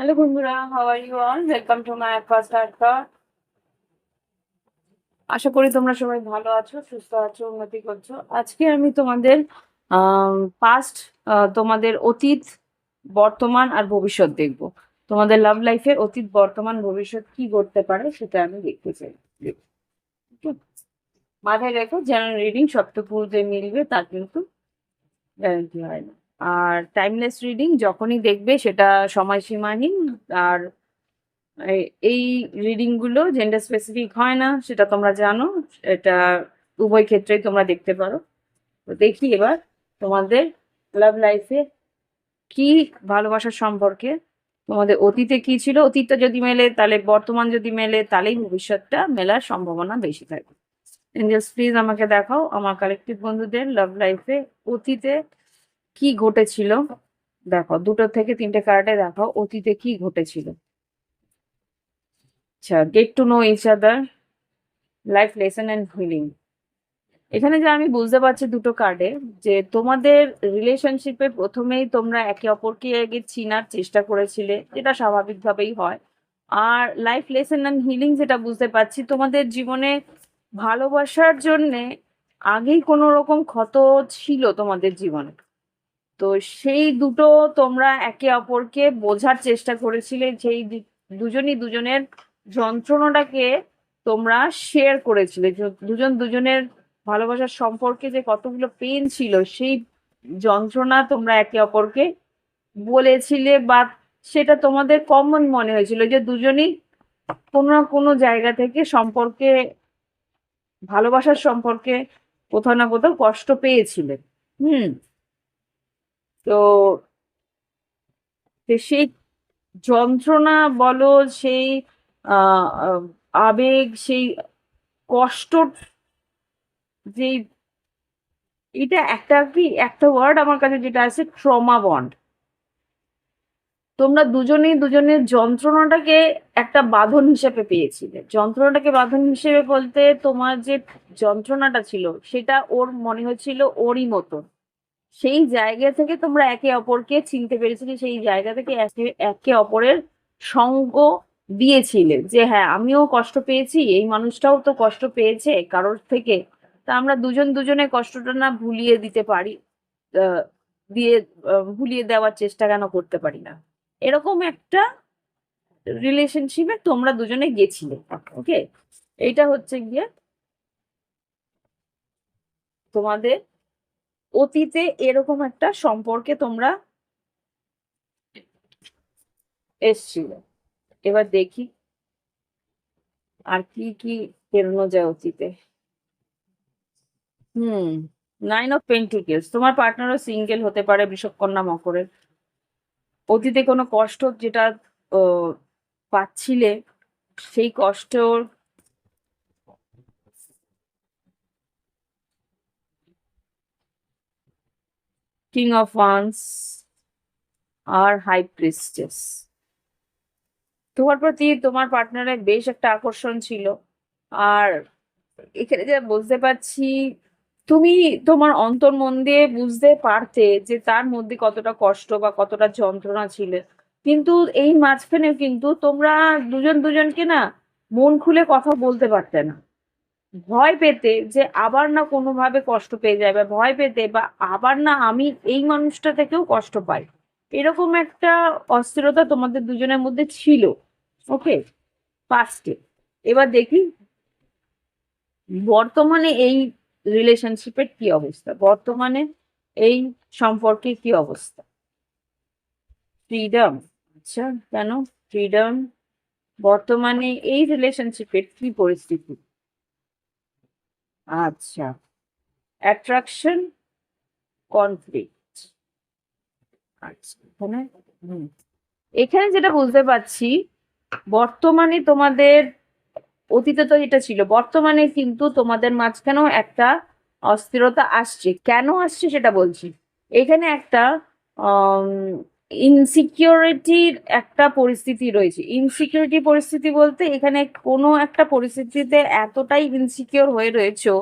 Hello বন্ধুরা how are you all welcome to my first art আশা করি তোমরা সবাই ভালো আছো, সুস্থ আছো, উন্নতি করছ। আজকে আমি তোমাদের পাস্ট তোমাদের অতীত, বর্তমান আর ভবিষ্যৎ দেখব। তোমাদের লাভ লাইফের অতীত, বর্তমান, ভবিষ্যৎ কি করতে পারে সেটা আমি দেখতে চাই? মাথায় রেখো জেনারেল রিডিং যে মিলবে তা কিন্তু গ্যারান্টি হয় না। আর টাইমলেস রিডিং যখনই দেখবে সেটা সময়সীমাহীন, আর এই- এই রিডিংগুলো জেন্ডার স্পেসিফিক হয় না, সেটা তোমরা জানো, এটা উভয় ক্ষেত্রেই তোমরা দেখতে পারো। তো দেখি এবার তোমাদের লাভ লাইফে কি ভালোবাসার সম্পর্কে, তোমাদের অতীতে কি ছিল? অতীতটা যদি মেলে, তাহলে বর্তমান যদি মেলে, তাহলেই ভবিষ্যৎটা মেলার সম্ভাবনা বেশি থাকে এঞ্জেলস প্লিজ আমাকে দেখাও, আমার কালেকটিভ বন্ধুদের লাভ লাইফে অতীতে কি ঘটেছিল? দেখো, দুটো থেকে তিনটে কার্ডে দেখো, অতীতে কি ঘটেছিল? আচ্ছা get to know each other life lesson and healing এখানে যে আমি বুঝতে পারছি দুটো কার্ডে, যে তোমাদের রিলেশনশিপে প্রথমেই তোমরা একে অপরকে আগে চিনার চেষ্টা করেছিলে, যেটা স্বাভাবিকভাবেই হয়। আর লাইফ লেসন অ্যান্ড হিলিং যেটা বুঝতে পারছি, তোমাদের জীবনে ভালোবাসার জন্যে আগেই কোনো রকম ক্ষত ছিল তোমাদের জীবনে। তো সেই দুটো তোমরা একে অপরকে বোঝার চেষ্টা করেছিলে সেই দুজনই দুজনের যন্ত্রণাটাকে তোমরা শেয়ার করেছিলে। দুজন দুজনের ভালোবাসার সম্পর্কে যে কতগুলো পেন ছিল, সেই যন্ত্রণা তোমরা একে অপরকে বলেছিলে বা সেটা তোমাদের কমন মনে হয়েছিল যে দুজনই কোনো না কোনো জায়গা থেকে সম্পর্কে, ভালোবাসার সম্পর্কে কোথাও না কোথাও কষ্ট পেয়েছিলেন হুম। তো সেই যন্ত্রণা বলো, সেই আবেগ, সেই কষ্ট, যে এটা একটা কি, একটা ওয়ার্ড আমার কাছে যেটা আছে ট্রমা বন্ড তোমরা দুজনেই দুজনের যন্ত্রণাটাকে একটা বাঁধন হিসেবে পেয়েছিলে। যন্ত্রণাটাকে বাঁধন হিসেবে বলতে তোমার যে যন্ত্রণাটা ছিল, সেটা ওর মনে হচ্ছিল ওরই মতো সেই জায়গা থেকে তোমরা একে অপরকে চিনতে পেরেছিলে, সেই জায়গা থেকে একে অপরের সঙ্গ দিয়েছিলে যে হ্যাঁ আমিও কষ্ট পেয়েছি, এই মানুষটাও তো কষ্ট পেয়েছে কারোর থেকে। তা আমরা দুজন দুজনে কষ্টটা না ভুলিয়ে দিতে পারি দিয়ে ভুলিয়ে দেওয়ার চেষ্টা কেন করতে পারি না? এরকম একটা রিলেশনশিপে তোমরা দুজনে গেছিলে ওকে এইটা হচ্ছে গিয়ে তোমাদের অতীতে এরকম একটা সম্পর্কে তোমরা এসছিলে। এবার দেখি আর কি কি পেরোনো যায় অতীতে। হুম নাইন অফ পেন্টিকেলস তোমার পার্টনারও সিঙ্গেল হতে পারে বৃষভকন্যা মকরের। অতীতে কোনো কষ্ট যেটা পাচ্ছিলে, সেই কষ্টর কিং অফ ওয়ান্স আর হাই প্রিস্টেস তোমার প্রতি তোমার পার্টনারের বেশ একটা আকর্ষণ ছিল। আর এখানে যা বুঝতে পারছি, তুমি তোমার অন্তর মন দিয়ে বুঝতে পারতে যে তার মধ্যে কতটা কষ্ট বা কতটা যন্ত্রণা ছিল। কিন্তু এই মাঝখানেও কিন্তু তোমরা দুজন দুজনকে না মন খুলে কথা বলতে পারতে না। ভয় পেতে যে আবার না কোনোভাবে কষ্ট পেয়ে যাবে ভয় পেতে বা আবার না আমি এই মানুষটা থেকেও কষ্ট পাই। এরকম একটা অস্থিরতা তোমাদের দুজনের মধ্যে ছিল। ওকে পাস্টে এবার দেখি, বর্তমানে এই রিলেশনশিপের কি অবস্থা? বর্তমানে এই সম্পর্কে কি অবস্থা? ফ্রিডম আচ্ছা কেন? ফ্রিডম বর্তমানে এই রিলেশনশিপের কি পরিস্থিতি? আচ্ছা। অ্যাট্রাকশন কনফ্লিক্ট আচ্ছা এখানে, হুম। এখানে যেটা বুঝতে পারছি, বর্তমানে তোমাদের অতীতে তো এটা ছিল, বর্তমানে কিন্তু তোমাদের মাঝখানেও একটা অস্থিরতা আসছে। কেন আসছে সেটা বলছি। এখানে একটা ইনসিকিউরিটির একটা পরিস্থিতি রয়েছে। ইনসিকিউরিটি পরিস্থিতি বলতে এখানে কোনো একটা পরিস্থিতিতে এতটাই ইনসিকিউর হয়ে রয়েছো,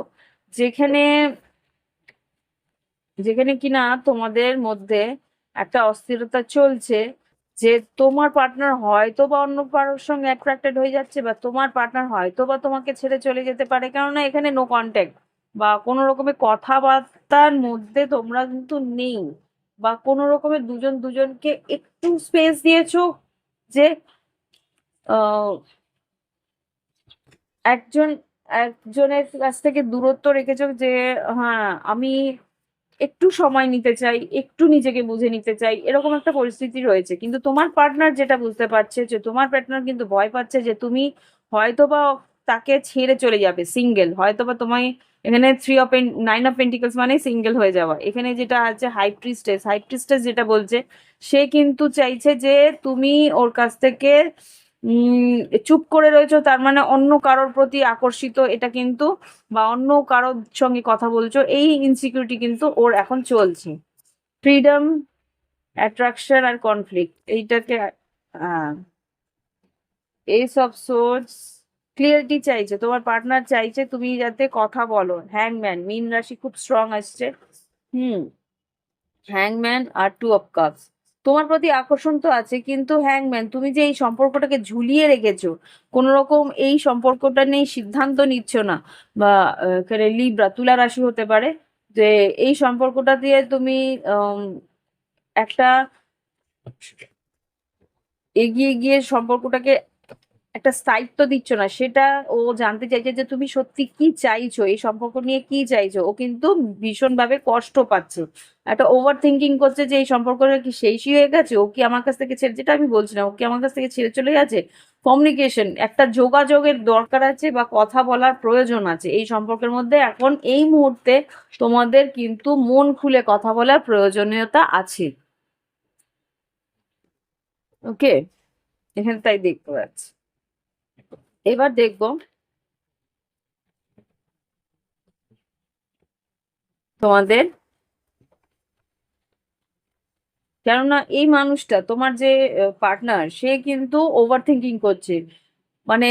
যেখানে যেখানে কিনা তোমাদের মধ্যে একটা অস্থিরতা চলছে, যে তোমার পার্টনার হয়তো বা অন্য কারোর সঙ্গে অ্যাট্রাক্টেড হয়ে যাচ্ছে বা তোমার পার্টনার হয়তো বা তোমাকে ছেড়ে চলে যেতে পারে, কেননা এখানে নো কন্ট্যাক্ট বা কোনো রকমের কথাবার্তার মধ্যে তোমরা কিন্তু নেই। বা কোনো রকমের দুজন দুজনকে একটু স্পেস দিয়েছ যে একজন, একজনের কাছ থেকে দূরত্ব রেখেছো যে হ্যাঁ আমি একটু সময় নিতে চাই, একটু নিজেকে বুঝে নিতে চাই, এরকম একটা পরিস্থিতি রয়েছে। কিন্তু তোমার পার্টনার যেটা বুঝতে পারছে যে, তোমার পার্টনার কিন্তু ভয় পাচ্ছে যে, তুমি হয়তো বা তাকে ছেড়ে চলে যাবে সিঙ্গেল হয়তো বা তোমায় এখানে three of nine of pentacles মানে সিঙ্গেল হয়ে যাওয়া। এখানে যেটা আছে হাই প্রিস্টেস হাই প্রিস্টেস যেটা বলছে, সে কিন্তু চাইছে যে তুমি ওর কাছ থেকে চুপ করে রয়েছো, তার মানে অন্য কারোর প্রতি আকর্ষিত, এটা কিন্তু, বা অন্য কারোর সঙ্গে কথা বলছো, এই ইনসিকিউরিটি কিন্তু ওর এখন চলছে। ফ্রিডম অ্যাট্রাকশন আর কনফ্লিক্ট এইটাকে হ্যাঁ এইসব সোর্স ক্লিয়ারিটি চাইছে তোমার পার্টনার চাইছে তুমি যাতে কথা বলো। হ্যাংম্যান মিন রাশি খুব স্ট্রং আসছে। হুম হ্যাংম্যান আর টু অফ কাপস তোমার প্রতি আকর্ষণ তো আছে কিন্তু হ্যাংম্যান তুমি যে এই সম্পর্কটাকে ঝুলিয়ে রেখেছো কোনো রকম এই সম্পর্কটা নিয়ে সিদ্ধান্ত নিচ্ছ না বা এখানে লিব্রা তুলা রাশি হতে পারে যে এই সম্পর্কটা দিয়ে তুমি একটা এগিয়ে গিয়ে সম্পর্কটাকে একটা স্থায়িত্ব দিচ্ছ না, সেটা ও জানতে চাইছে যে তুমি সত্যি কি চাইছো, এই সম্পর্ক নিয়ে কি চাইছো। ও কিন্তু ভীষণভাবে কষ্ট পাচ্ছে। একটা ওভার থিঙ্কিং করছে যে এই সম্পর্কটা কি শেষই হয়ে গেছে? ও কি আমার কাছ থেকে ছেড়ে, যেটা আমি বলছি না, ও কি আমার কাছ থেকে ছেড়ে চলে গেছে? কমিউনিকেশন একটা যোগাযোগের দরকার আছে বা কথা বলার প্রয়োজন আছে। এই সম্পর্কের মধ্যে এখন এই মুহূর্তে তোমাদের কিন্তু মন খুলে কথা বলার প্রয়োজনীয়তা আছে। ওকে এখানে তাই দেখতে পাচ্ছি। এবার দেখব। তোমাদের। কেননা এই মানুষটা, তোমার যে পার্টনার সে কিন্তু ওভার থিঙ্কিং করছে। মানে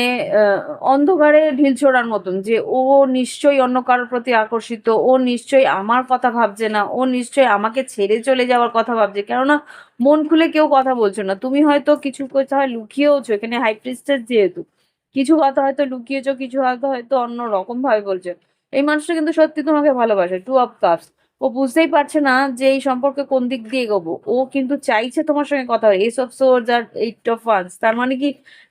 অন্ধকারে ঢিল ছোড়ার মতন যে, ও নিশ্চয়ই অন্য কারোর প্রতি আকর্ষিত, ও নিশ্চয়ই আমার কথা ভাবছে না, ও নিশ্চয়ই আমাকে ছেড়ে চলে যাওয়ার কথা ভাবছে। কেননা, মন খুলে কেউ কথা বলছো না। তুমি হয়তো কিছু কথা হয় লুকিয়েওছো, এখানে হাই প্রিস্টেস যেহেতু। কিছু কথা হয়তো লুকিয়েছো, কিছু হয়তো হয়তো অন্য রকম ভাবে বলছো। এই মানুষটা কিন্তু সত্যি তোমাকে ভালোবাসে টু অফ কাপস ও বুঝতেই পারছে না যে এই সম্পর্কে কোন দিক দিয়ে এগোবো। ও কিন্তু চাইছে তোমার সঙ্গে কথা হয়। এস অফ সোর্স আর এইট অফ ওয়ান্স তার মানে কি?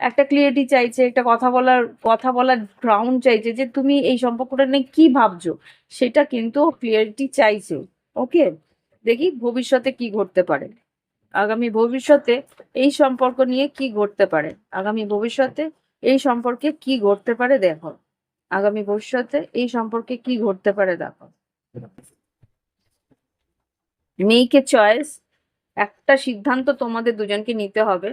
একটা ক্লিয়ারিটি চাইছে, একটা কথা বলার কথা বলার গ্রাউন্ড চাইছে যে তুমি এই সম্পর্কটা নিয়ে কি ভাবছ? সেটা কিন্তু ক্লিয়ারিটি চাইছে। ওকে দেখি ভবিষ্যতে কি ঘটতে পারে। আগামী ভবিষ্যতে এই সম্পর্ক নিয়ে কি ঘটতে পারে? আগামী ভবিষ্যতে এই সম্পর্কে কি ঘটতে পারে দেখো। আগামী ভবিষ্যতে এই সম্পর্কে কি ঘটতে পারে দেখো। মেয়েকে চয়েস একটা সিদ্ধান্ত তোমাদের দুজনকে নিতে হবে।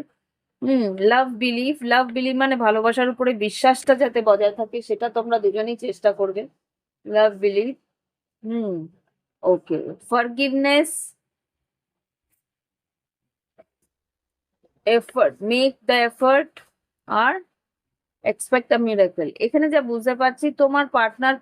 হুম লাভ বিলিভ লাভ বিলিভ মানে ভালোবাসার উপরে বিশ্বাসটা যাতে বজায় থাকে সেটা তোমরা দুজনেই চেষ্টা করবে। Love believe hmm okay forgiveness effort make the effort R expect a miracle এখানে যা বুঝতে পারছি, তোমার পার্টনার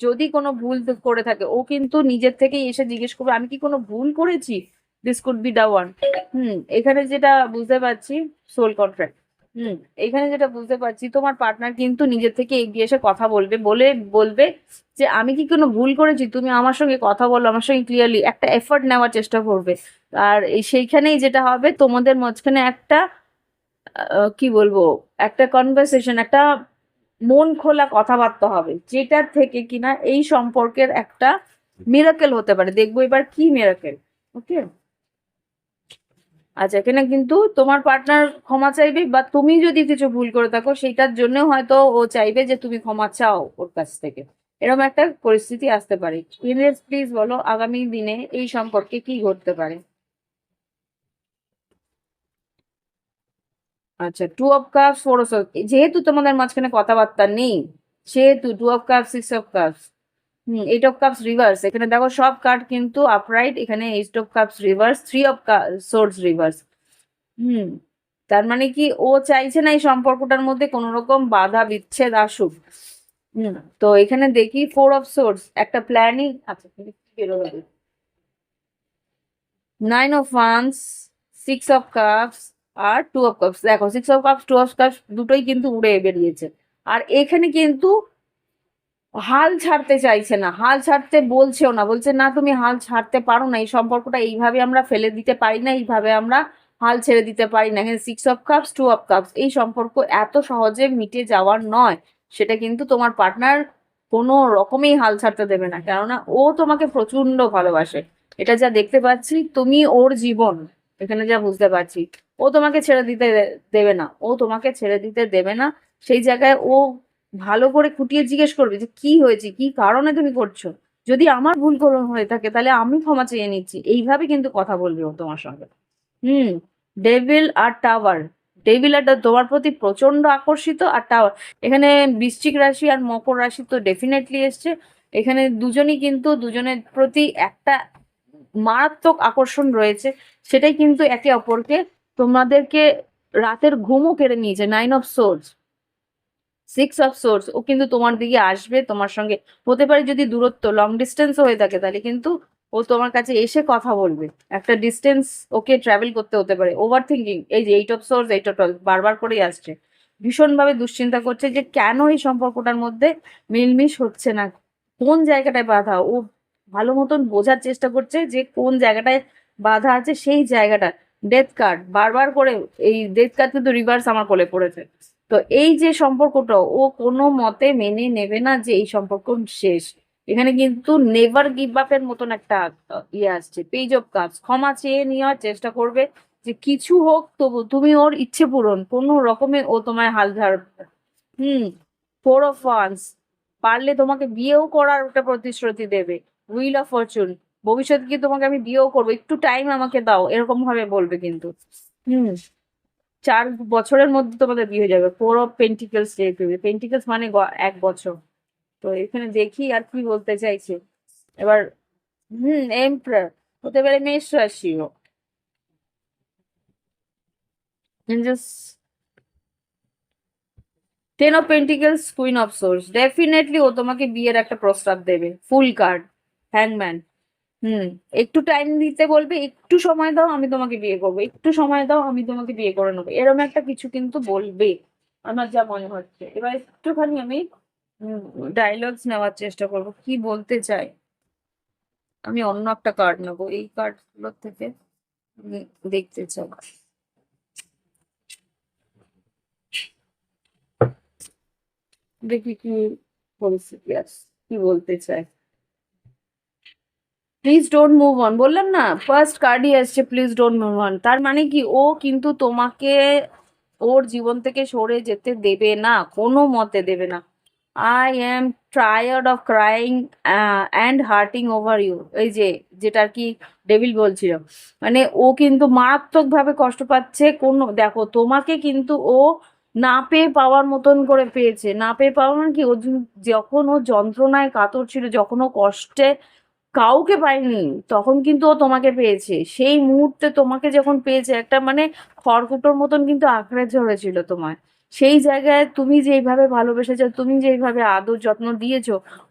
যদি কোনো ভুল করে থাকে, ও কিন্তু নিজের থেকেই এসে জিজ্ঞেস করবে, আমি কি কোনো ভুল করেছি? This could be the one hmm, এখানে যেটা বুঝতে পারছি সোল কন্ট্রাক্ট হুম, এখানে যেটা বুঝতে পারছি, তোমার পার্টনার কিন্তু নিজের থেকে এগিয়ে এসে কথা বলবে, বলে, বলবে যে, আমি কি কোনো ভুল করেছি? তুমি আমার সঙ্গে কথা বলো, আমার সঙ্গে ক্লিয়ারলি একটা এফর্ট নেওয়ার চেষ্টা করবে। আর সেইখানেই যেটা হবে, তোমাদের মাঝখানে একটা কি বলব? একটা কনভারসেশন একটা মন খোলা কথাবার্তা হবে যেটা থেকে কিনা এই সম্পর্কের একটা মিরাকেল হতে পারে। দেখব এবার কি মিরাকেল ওকে আচ্ছা এখানে কিন্তু তোমার পার্টনার ক্ষমা চাইবে, বা তুমি যদি কিছু ভুল করে থাকো, সেইটার জন্য হয়তো ও চাইবে যে তুমি ক্ষমা চাও ওর কাছ থেকে। এরকম একটা পরিস্থিতি আসতে পারে। প্লিজ বলো, আগামী দিনে এই সম্পর্কে কি ঘটতে পারে? আচ্ছা two of cups four of যেহেতু তোমাদের মাঝখানে কথাবার্তা নেই, সেহেতু two of cups six of cups hmm eight of cups reverse এখানে দেখো সব কার্ড কিন্তু আপরাইট এখানে eight of cups reverse three of swords reverse hmm, তার মানে কি ও চাইছে না এই সম্পর্কটার মধ্যে কোনো রকম বাধা, বিচ্ছেদ আসুক, হুম, তো এখানে দেখি ফোর অফ সোর্স একটা প্ল্যানিং আচ্ছা nine of wands six of cups R two of cups দেখো six of cups two of cups দুটোই কিন্তু উড়ে বেরিয়েছে। আর এখানে কিন্তু হাল ছাড়তে চাইছে না। হাল ছাড়তে বলছেও না। বলছে, না, তুমি হাল ছাড়তে পারো না। এই সম্পর্কটা এইভাবে আমরা ফেলে দিতে পারি না। এইভাবে আমরা হাল ছেড়ে দিতে পারি না। এখানে six of cups two of cups এই সম্পর্ক এত সহজে মিটে যাওয়ার নয়। সেটা কিন্তু তোমার পার্টনার কোনো রকমেই হাল ছাড়তে দেবে না। কেননা ও তোমাকে প্রচণ্ড ভালোবাসে। এটা যা দেখতে পাচ্ছি, তুমি ওর জীবন। এখানে যা বুঝতে পারছি। ও তোমাকে ছেড়ে দিতে দেবে না। ও তোমাকে ছেড়ে দিতে দেবে না। সেই জায়গায় ও ভালো করে খুঁটিয়ে জিজ্ঞেস করবে যে, কি হয়েছে? কি কারণে তুমি করছ? যদি আমার ভুল কোনো হয়ে থাকে, তাহলে আমি ক্ষমা চেয়ে নিচ্ছি। এইভাবে কিন্তু কথা বলবে ও তোমার সঙ্গে। হুম ডেভিল আর টাওয়ার ডেভিল আর তোমার প্রতি প্রচণ্ড আকর্ষিত আর টাওয়ার এখানে বৃশ্চিক রাশি আর মকর রাশি তো ডেফিনেটলি এসছে। এখানে দুজনই কিন্তু দুজনের প্রতি একটা মারাত্মক আকর্ষণ রয়েছে। সেটাই কিন্তু একে অপরকে তোমাদেরকে রাতের ঘুমও কেড়ে নিয়েছে nine of swords six of swords ও কিন্তু তোমার দিকে আসবে, তোমার সঙ্গে হতে পারে যদি দূরত্ব লং ডিস্টেন্স হয়ে থাকে, তাহলে কিন্তু ও তোমার কাছে এসে কথা বলবে। একটা ডিস্টেন্স ওকে ট্রাভেল করতে হতে পারে। ওভার থিঙ্কিং এই যে eight of swords eight of বারবার করেই আসছে। ভীষণভাবে দুশ্চিন্তা করছে যে কেন এই সম্পর্কটার মধ্যে মিলমিশ হচ্ছে না? কোন জায়গাটায় বাধা? ও ভালো মতন বোঝার চেষ্টা করছে যে কোন জায়গাটায় বাধা আছে, সেই জায়গাটা। ডেথ কার্ড বারবার করে, এই ডেথ কার্ড কিন্তু রিভার্স আমার কোলে পড়েছে। তো এই যে সম্পর্কটা, ও কোনো মতে মেনে নেবে না যে এই সম্পর্ক শেষ। এখানে কিন্তু নেভার গিভ আপ এর মতন একটা ইয়ে আসছে পেজ অফ কাজ ক্ষমা চেয়ে নেওয়ার চেষ্টা করবে যে কিছু হোক, তবু তুমি ওর ইচ্ছে পূরণ। কোনো রকমে ও তোমায় হাল ঝাড়বে হুম ফোর অফ পারলে তোমাকে বিয়েও করার ওটা প্রতিশ্রুতি দেবে। হুইল অফ ফরচুন ভবিষ্যতে কি তোমাকে আমি বিয়েও করব। একটু টাইম আমাকে দাও এরকম ভাবে বলবে কিন্তু। হুম। চার বছরের মধ্যে তোমাদের বিয়ে হয়ে যাবে ফোর অফ পেন্টিকেলস পেন্টিকেলস মানে এক বছর। তো এখানে দেখি আর কি বলতে চাইছে। এবার হুম এমপ্রার হতে পারে মেষ রাশিও। Ten of pentacles queen of swords definitely ও তোমাকে বিয়ের একটা প্রস্তাব দেবে। ফুল কার্ড হ্যাংম্যান হুম, একটু টাইম দিতে বলবে, একটু সময় দাও, আমি তোমাকে বিয়ে করব। একটু সময় দাও, আমি তোমাকে বিয়ে করে নেব। এরকম একটা কিছু কিন্তু বলবে, আমার যা মনে হচ্ছে। এবার একটুখানি আমি ডায়লগস নেওয়ার চেষ্টা করব, কি বলতে চাই। আমি অন্য একটা কার্ড নেব, এই কার্ডগুলোর থেকে দেখতে চাই। দেখি কি পরিস্থিতি আছে, কি বলতে চাই। প্লিজ ডোন্ট মুভ অন বললাম না ফার্স্ট কার্ডই আসছে প্লিজ ডোন্ট মুভ অন তার মানে কি, ও কিন্তু তোমাকে ওর জীবন থেকে সরে যেতে দেবে না, কোনো মতে দেবে না। I am tired of crying and hurting over you এই যে, যেটা আর কি ডেভিল বলছিল। মানে ও কিন্তু মারাত্মকভাবে কষ্ট পাচ্ছে, কোনো, দেখো, তোমাকে কিন্তু ও না পেয়ে পাওয়ার মতন করে পেয়েছে। না পেয়ে পাওয়া মানে কি, ও যখন ও যন্ত্রণায় কাতর ছিল, যখন ও কষ্টে কাউকে পায়নি তখন কিন্তু ও তোমাকে পেয়েছে। সেই মুহূর্তে তোমাকে যখন পেয়েছে, একটা মানে খড়কুটোর মতন কিন্তু আঁকড়ে ধরেছিল তোমায়। সেই জায়গায় তুমি যেইভাবে ভালোবেসেছো, তুমি যেইভাবে আদর যত্ন দিয়েছ,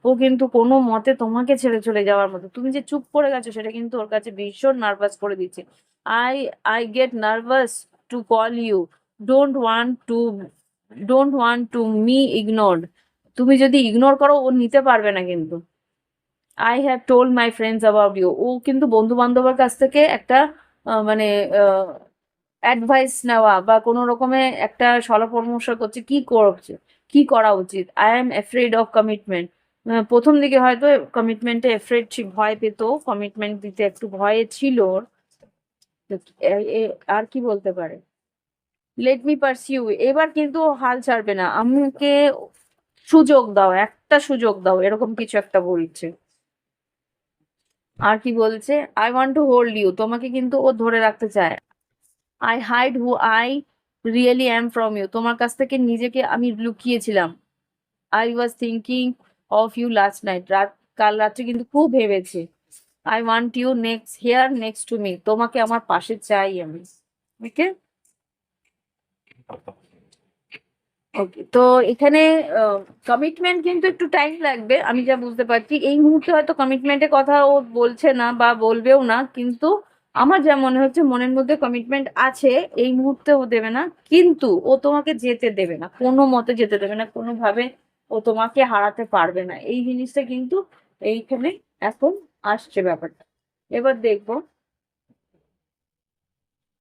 ও কিন্তু কোনো মতে তোমাকে ছেড়ে চলে যাওয়ার মতো। তুমি যে চুপ করে গেছো, সেটা কিন্তু ওর কাছে ভীষণ নার্ভাস করে দিচ্ছে। I I get nervous to call you don't want to don't want to me ignore তুমি যদি ইগনোর করো, ও নিতে পারবে না কিন্তু। I have told my friends about you ও কিন্তু বন্ধু বান্ধবের কাছ থেকে একটা মানে অ্যাডভাইস নেওয়া বা কোনো রকমে একটা সলা পরামর্শ করছে, কি করছে, কি করা উচিত? I am afraid of commitment প্রথম দিকে হয়তো কমিটমেন্টে এফ্রেড ভয় পেত কমিটমেন্ট দিতে একটু ভয়ে ছিল। আর কি বলতে পারে? লেট মি পারসিউ এবার কিন্তু হাল ছাড়বে না। আমাকে সুযোগ দাও, একটা সুযোগ দাও, এরকম কিছু একটা বলছে। আর কি বলছে? I want to hold you তোমাকে কিন্তু ও ধরে রাখতে চায়। I hide who I really am from you তোমার কাছ থেকে নিজেকে আমি লুকিয়েছিলাম। I was thinking of you last night রাত, কাল রাত্রে কিন্তু খুব ভেবেছি। I want you next here next to me তোমাকে আমার পাশে চাই আমি। ওকে ওকে তো এখানে কমিটমেন্ট কিন্তু একটু টাইম লাগবে, আমি যা বুঝতে পারছি। এই মুহূর্তে হয়তো কমিটমেন্টের কথা ও বলছে না বা বলবেও না, কিন্তু আমার যা মনে হচ্ছে মনের মধ্যে কমিটমেন্ট আছে, এই মুহূর্তে ও দেবে না, কিন্তু ও তোমাকে যেতে দেবে না, কোনো মতে যেতে দেবে না, কোনোভাবে ও তোমাকে হারাতে পারবে না। এই জিনিসটা কিন্তু এইখানে এখন আসছে ব্যাপারটা। এবার দেখব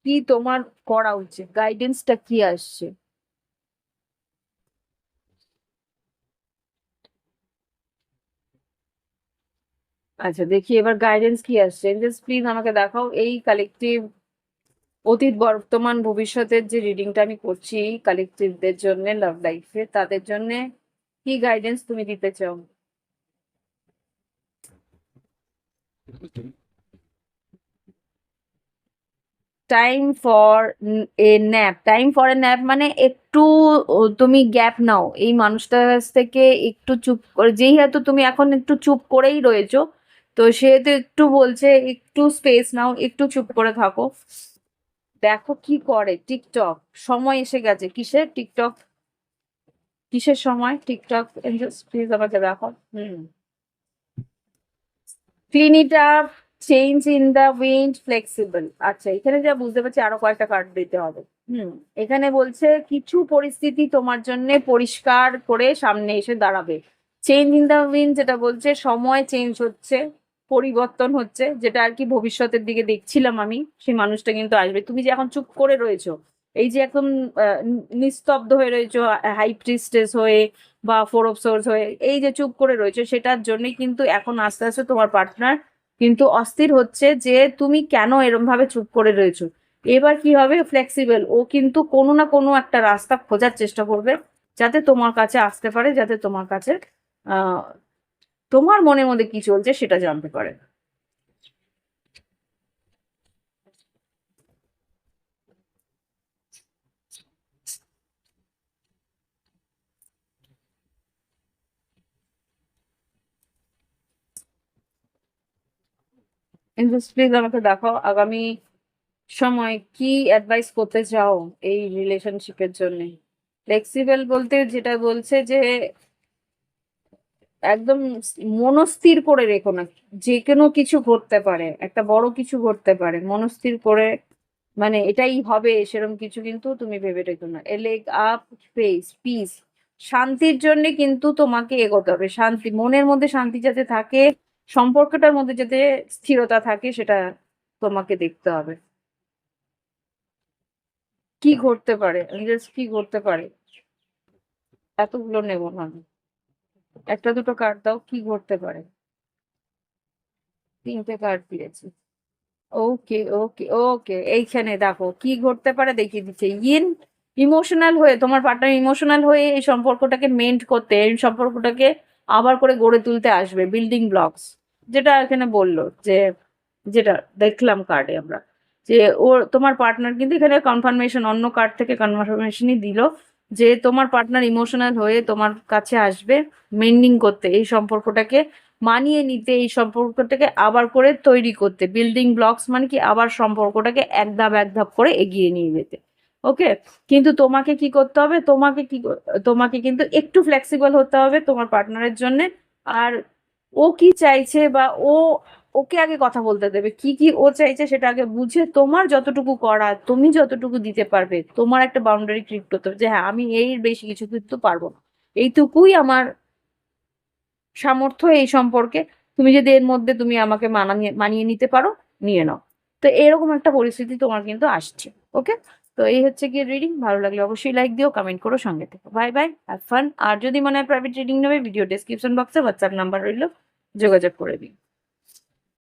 কি তোমার করা উচিত গাইডেন্সটা কি আসছে। আচ্ছা দেখি এবার গাইডেন্স কি আসছে। এঞ্জেলস প্লিজ আমাকে দেখাও এই কালেকটিভ অতীত বর্তমান ভবিষ্যতের যে রিডিংটা আমি করছি কালেকটিভদের জন্য লাভ লাইফে তাদের জন্য কি গাইডেন্স তুমি দিতে চাও? Time for a nap time for a nap মানে একটু তুমি গ্যাপ নাও। এই মানুষটার কাছ থেকে একটু চুপ করে, যেই হয়তো তুমি এখন একটু চুপ করেই রয়েছো তো সেহেতু একটু বলছে, একটু স্পেস নাও, একটু চুপ করে থাকো। দেখো কি করে টিকটক, সময় এসে গেছে কিসের টিকটক? কিসের সময়? টিকটক প্লিজ আমাকে দেখো। হুম। Clean up change in the wind flexible আচ্ছা এখানে যা বুঝতে পারছি আরও কয়েকটা কার্ড দিতে হবে। হুম, এখানে বলছে, কিছু পরিস্থিতি তোমার জন্য পরিষ্কার করে সামনে এসে দাঁড়াবে। চেঞ্জ ইন দ্য উইন্ড যেটা বলছে, সময় চেঞ্জ হচ্ছে। পরিবর্তন হচ্ছে যেটা আর কি ভবিষ্যতের দিকে দেখছিলাম আমি সেই মানুষটা কিন্তু আসবে। তুমি যে এখন চুপ করে রয়েছো এই যে আহ, নিস্তব্ধ হয়ে রয়েছো হাই প্রিস্টেস হয়ে বা ফোর অফ সোর্স হয়ে এই যে চুপ করে রয়েছো সেটার জন্যই কিন্তু এখন আস্তে আস্তে তোমার পার্টনার কিন্তু অস্থির হচ্ছে যে তুমি কেন এরম ভাবে চুপ করে রয়েছো। এবার কি হবে? ফ্লেক্সিবল ও কিন্তু কোনো না কোনো একটা রাস্তা খোঁজার চেষ্টা করবে যাতে তোমার কাছে আসতে পারে যাতে তোমার কাছে তোমার মনের মধ্যে কি চলছে সেটা জানতে পারে আমাকে দেখাও, আগামী সময় কি অ্যাডভাইস করতে চাও এই রিলেশনশিপের জন্য? ফ্লেক্সিবল বলতে যেটা বলছে যে একদম মনস্থির করে রেখো না। যে কোনো কিছু ঘটতে পারে, একটা বড় কিছু ঘটতে পারে, মনস্থির করে মানে এটাই হবে সেরকম কিছু কিন্তু তুমি ভেবে রেখো না। A leg up, face, peace, শান্তির জন্য কিন্তু তোমাকে এগোতে হবে। শান্তি, মনের মধ্যে শান্তি যাতে থাকে, সম্পর্কটার মধ্যে যাতে স্থিরতা থাকে সেটা তোমাকে দেখতে হবে। কি ঘটতে পারে? কি ঘটতে পারে? এতগুলো নেব না। একটা দুটো কার্ড দাও, কি ঘটতে পারে? তিনটে কার্ড দিয়েছি। ওকে ওকে ওকে এইখানে দেখো, কি ঘটতে পারে দেখিয়ে দিচ্ছে। ইন ইমোশনাল হয়ে, তোমার পার্টনার ইমোশনাল হয়ে এই সম্পর্কটাকে মেন্ট করতে, এই সম্পর্কটাকে আবার করে গড়ে তুলতে আসবে বিল্ডিং ব্লকস যেটা এখানে বলল যে, যেটা দেখলাম কার্ডে আমরা। যে ওর তোমার পার্টনার কিন্তু এখানে কনফার্মেশন অন্য কার্ড থেকে কনফার্মেশনই দিল। যে তোমার পার্টনার ইমোশনাল হয়ে তোমার কাছে আসবে মেন্ডিং করতে, এই সম্পর্কটাকে মানিয়ে নিতে, এই সম্পর্কটাকে আবার করে তৈরি করতে বিল্ডিং ব্লকস মানে কি আবার সম্পর্কটাকে এক ধাপ এক ধাপ করে এগিয়ে নিয়ে যেতে ওকে কিন্তু তোমাকে কি করতে হবে? তোমাকে কি তোমাকে কিন্তু একটু ফ্লেক্সিবল হতে হবে তোমার পার্টনারের জন্য। আর ও কি চাইছে বা ও ওকে আগে কথা বলতে দেবে। কি কি ও চাইছে সেটা আগে বুঝে তোমার যতটুকু করা, তুমি যতটুকু দিতে পারবে, তোমার একটা বাউন্ডারি ক্রিয়েট করতে হবে যে হ্যাঁ আমি এই বেশি কিছু কিন্তু পারব না। এইটুকুই আমার সামর্থ্য এই সম্পর্কে। তুমি যদি এর মধ্যে তুমি আমাকে মানিয়ে মানিয়ে নিতে পারো, নিয়ে নাও। তো এরকম একটা পরিস্থিতি তোমার কিন্তু আসছে, ওকে? তো এই হচ্ছে গিয়ে রিডিং ভালো লাগলে অবশ্যই লাইক দিও কমেন্ট করো, সঙ্গে থেকো। বাই বাই হ্যাভ ফান আর যদি মনে হয় প্রাইভেট রিডিং নেবে ভিডিও ডেসক্রিপশন বক্সে হোয়াটসঅ্যাপ নাম্বার রইল, যোগাযোগ করে দিই